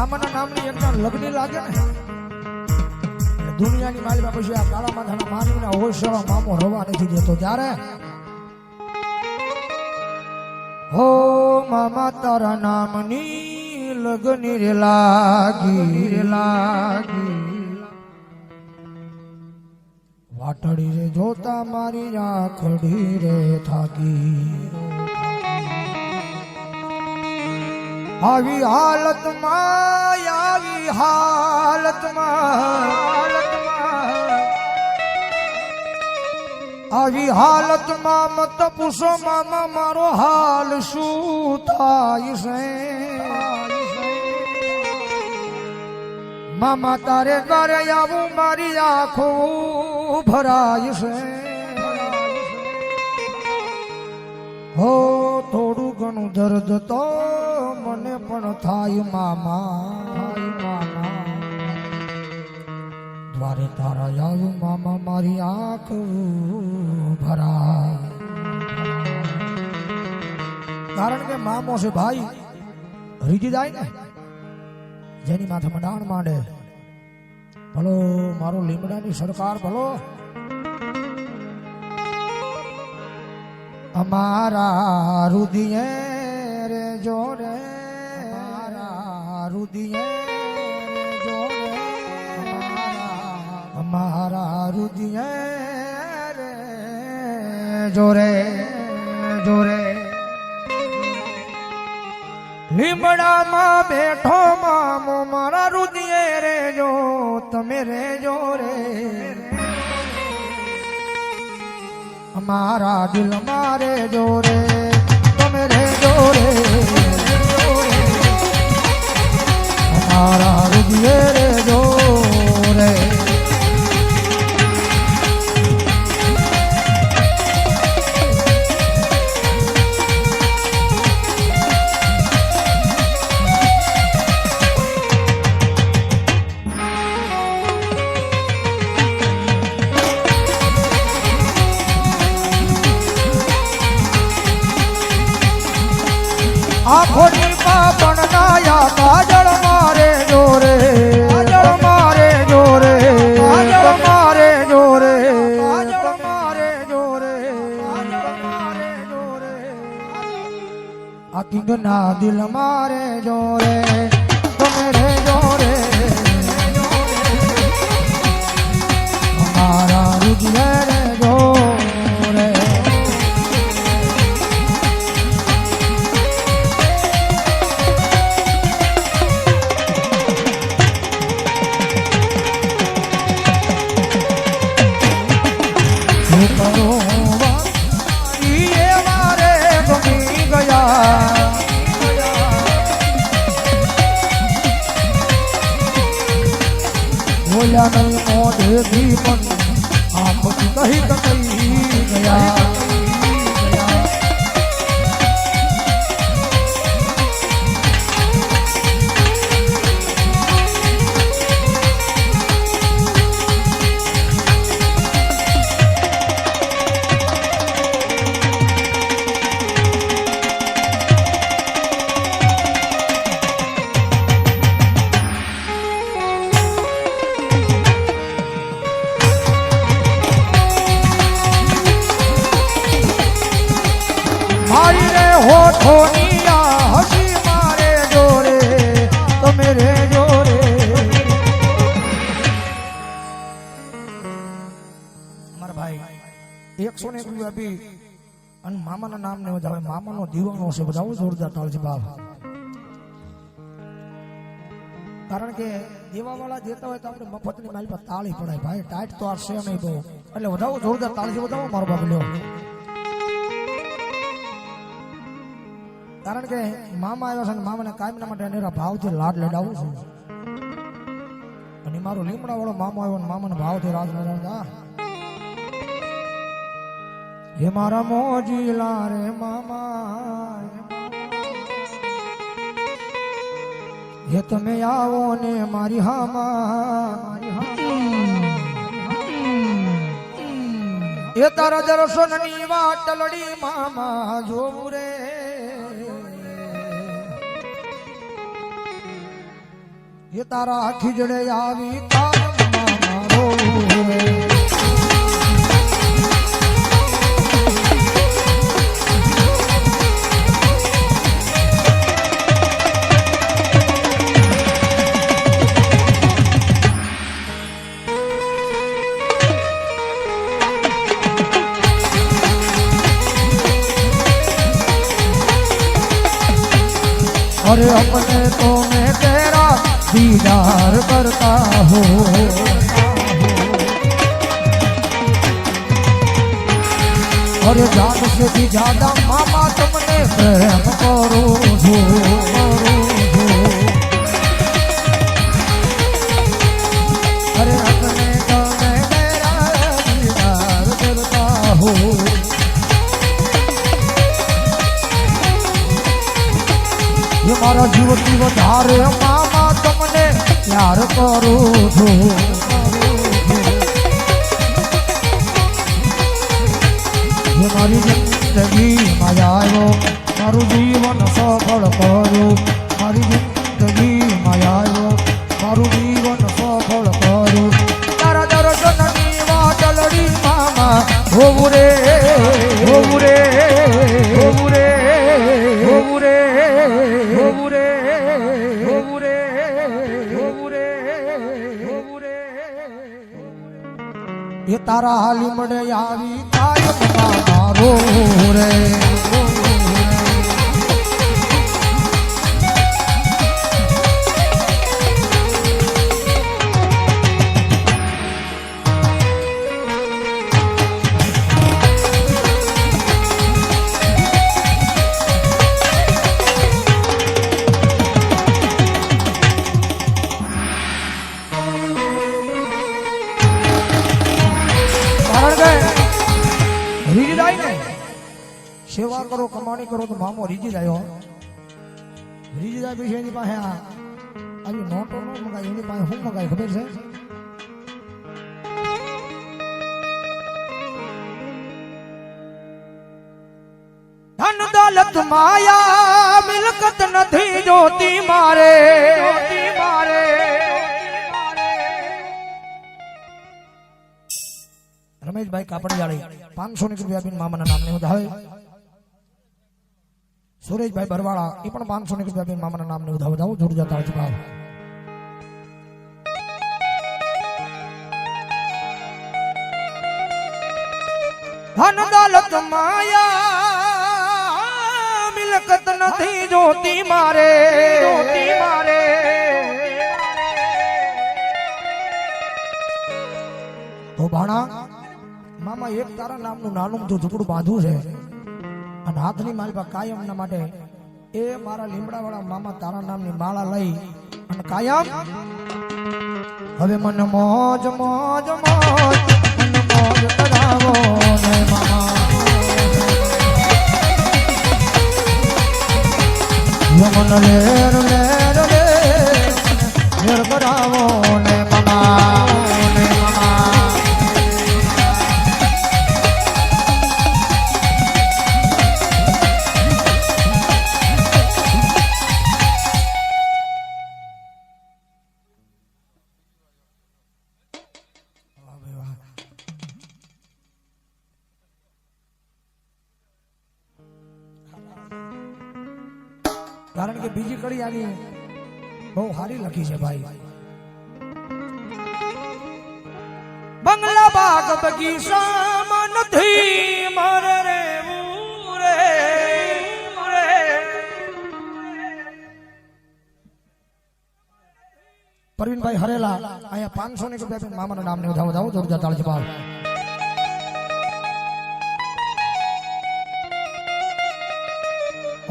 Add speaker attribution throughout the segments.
Speaker 1: મામાના નામની એકના લગ્ન લાગે ને દુનિયાની માલિકા પછી આ કાળા માથાના માનવીને હોશિયારો મામો રવા નથી દેતો. ત્યારે હો મામા, તારા નામની લગ્ન રે લાગી રે લાગી. વાટડી રે જોતા મારી આખડી રે થાકી. આવી હાલતમાં આવી હાલતમાં. આવી હાલતમાં મત પૂછો મામા, મારો હાલ શું થાય છે? મામા, તારે ઘરે આવું મારી આંખો ભરાય છે. હો, થોડું ઘણું દર્દ તો મને પણ થાય મામા થાય મામા. દ્વારે તારા આવ્યું મામા મારી આંખ ભરાય. કારણ કે મામો છે ભાઈ રીજી જાય ને, જેની માથામાં ડાણ માંડે. ભલો, મારો લીમડાની સરકાર ભલો. અમારા રુદિયે રે જોડે અમારા રુદિયે રે જોડે અમારા અમારા રુદિયે રે જોરે જોરે લીમડામાં બેઠો મામો મારા રુદિયે રે જો તમે રે જોરે અમારા દિલ મારે જોરે તમે રે અમારા હૃદય રે. આખોની પાપણ નાયા આ કિંગના દિલ મારે કહી એકસો ને એક રૂપિયા આપી અને મામાના નામ ને વધાવે મામાનો દીવાનો છે જોરદાર તાળ છે કારણ કે દેવાવાળા દેતા હોય તો આપણે મફતની માલ પર તાળી પડાય. ભાઈ ટાઈટ તો આ નહીં બહુ એટલે વધારે જોરદાર તાળી છે મારો બાપ કારણ કે મામા આવ્યા છે ને મામાને કાયમના માટે એના ભાવથી લાડ લડાવું છું. અને મારો લીમડા વાળો મામો આવ્યો મામાને ભાવથી રાજ લડાવતા હે. મારા મોજીલા રે મામા હે તમે આવો ને મારી હામા. એ તારા દર્શનની વાટ લડી મામા જોવું રે. એ તારા આખી જડે આવી તા करता हो। और जान से भी ज़्यादा मामा तुमने प्रेम करो जो अरे अपने जीवन जीवन धारे मामा तुमने પ્યાર કરું છું. મારી જિંદગીમાં આવ્યો મારું જીવન સફળ કર્યું તારા હાલી મળે આવી કાયમ મારો રે જાય પછી એની પાસે આ આવી નોટો ન મગાય એની પાસે શું મગાય ખબર છે? ધન દોલત માયા મિલકત નથી જોતી મારે. મારે રમેશભાઈ કાપડિયાળી પાંચસો ની રૂપિયા બિન મામાના નામને વધાવે સુરેશભાઈ બરવાળા એ પણ પાંચસો ને આપીને મામાના નામને વધાવ વધાવો જોડ જતા હોય ભાવ. ધન દોલત માયા મિલકત નથી જોતી મારે. જોતી મારે. તો ભાણા મામા એક તારા નામનું નાનું ઝૂંપડું બાંધવું છે. અને હાથની માલપા કાયમના માટે એ મારા લીમડાવાળા મામા તારા નામની માળા લઈ અને કાયમ હવે મને મોજ મોજ મોજ, મને મોજ કરાવો ને લેર લેર લેર લેર કરાવો. બહુ સારી લખી છે ભાઈ બંગલા બાગ બગીચામાં નથી મારે રહેવું રે રે. પ્રવીણભાઈ હરેલા અહીંયા પાંચસો ની રૂપિયા આપીને મામાના નામને વધાવો વધાવો જોરદાર તાળી ભાવ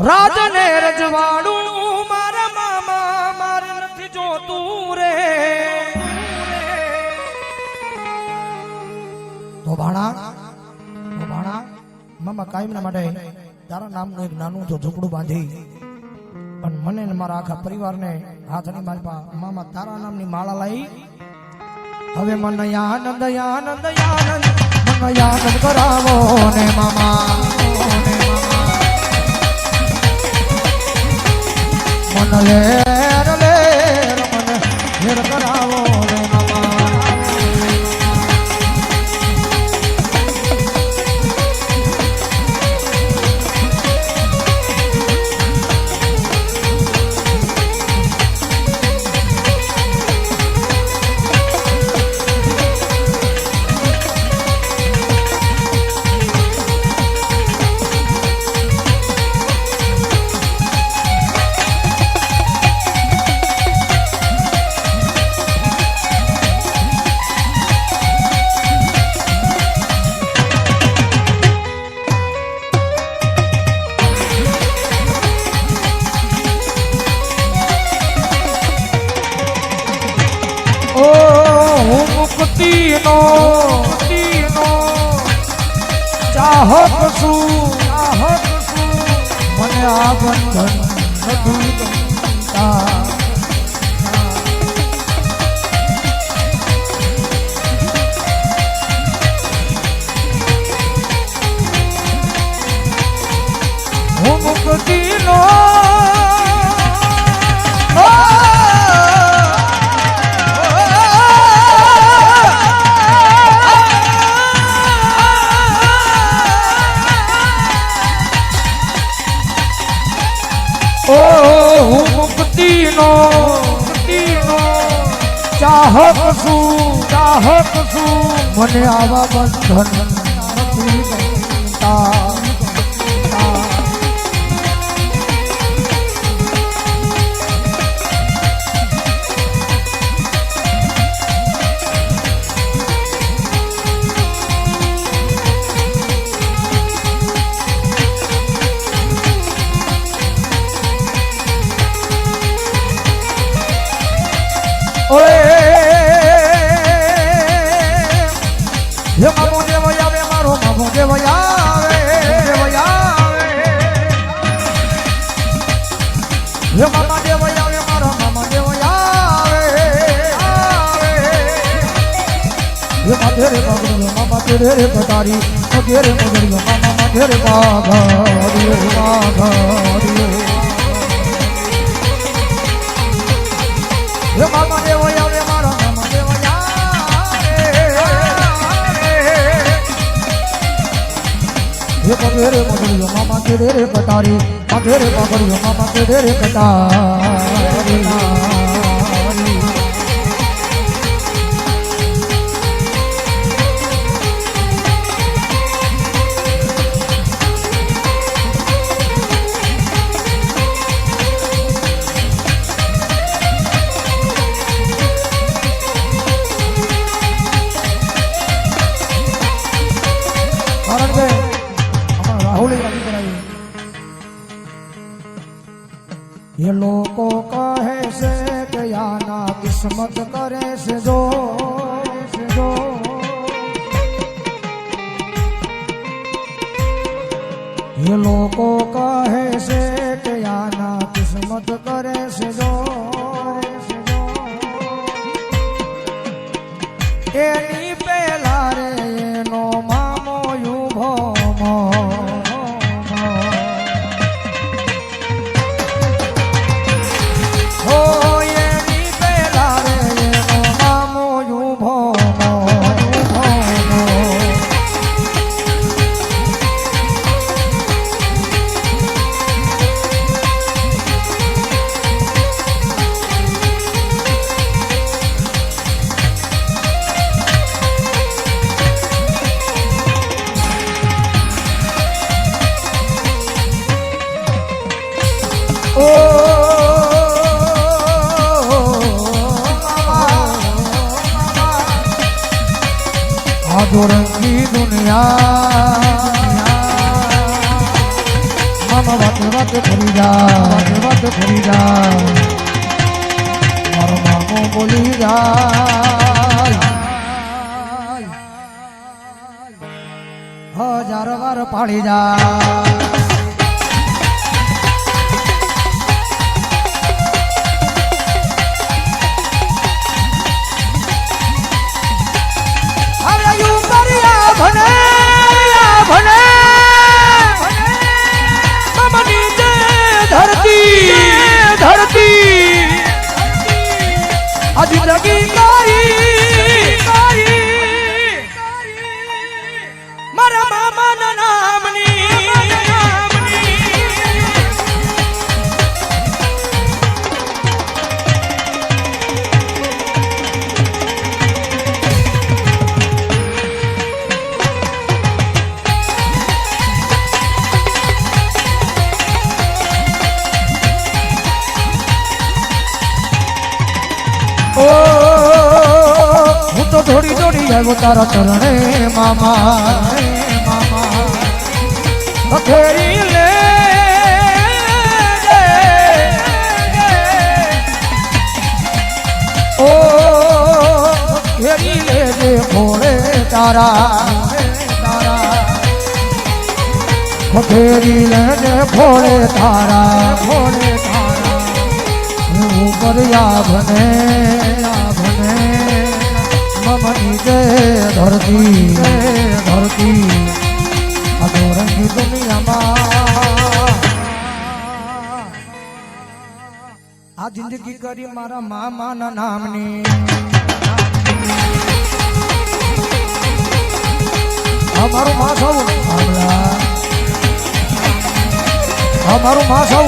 Speaker 1: રાજને રજવાડું તો ભાણા તો મામા કાયમના માટે તારા નામનું એક નાનું જો ઝૂંપડું બાંધી. પણ મને ને મારા આખા પરિવારને હાથની માલપા મામા તારા નામની માળા લઈ. હવે મને આનંદ આનંદ આનંદ મને આનંદ કરાવો ને મામા. મને લે. ચાહક છું ચાહક છું. મને આ બંધન નથી ગમતા હું મને આવા બંધન તેરે રે પટારી મધે રે પગડ્યો મામા માથે રે પાઘાડ્યો પાઘાડ્યો હે મામા મારા આવે હે રે પગડ્યો મામા તેરે રે પટારી પગે રે પગડ્યો મામા તેરે રે એ લોકો કહે છે કે આના કિસ્મત કરે છે જો એ લોકો કહે છે કે આના કિસ્મત કરે છે જો છે આધોરંગી દુનિયા. મામા વાત વાત ફરી જા વાત ફરી જા. મારો મામો બોલી જા. હજાર વાર પાડી જા. આવ્યો તારા ચરણે મામા મામા. હથેળી લે ઓ હથેળી લેજે ફોડે તારા તારા. ખોખેરી લેજે ફોડે તારા ફોડે તારા. ઉપર યાભને યાભને મમની જય ધરતી. ધરતી અધોરંગી દુનિયામાં. આ જિંદગી કરી મારા મામાના નામની. અમારું માં સૌ આમલા અમારું માં સૌ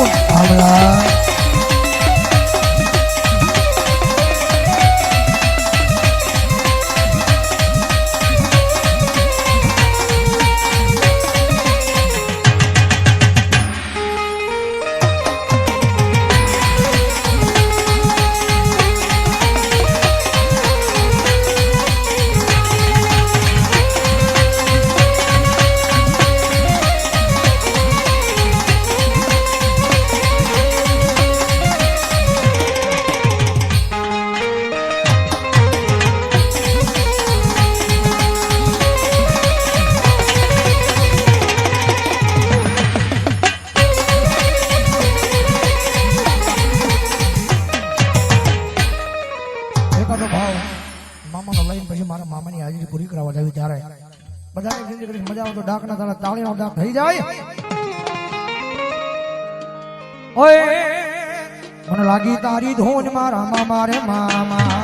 Speaker 1: ડાક થઈ જાય? ઓય, મને લાગી તારી ધૂન મારા મામા રે મામા.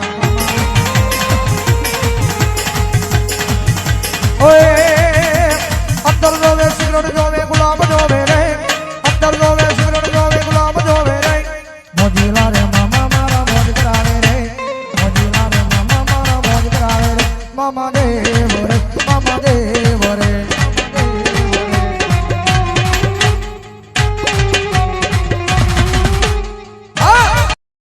Speaker 1: ઓય અંદર જોવે સિગરેટ જોવે, ગુલાબ જોવે.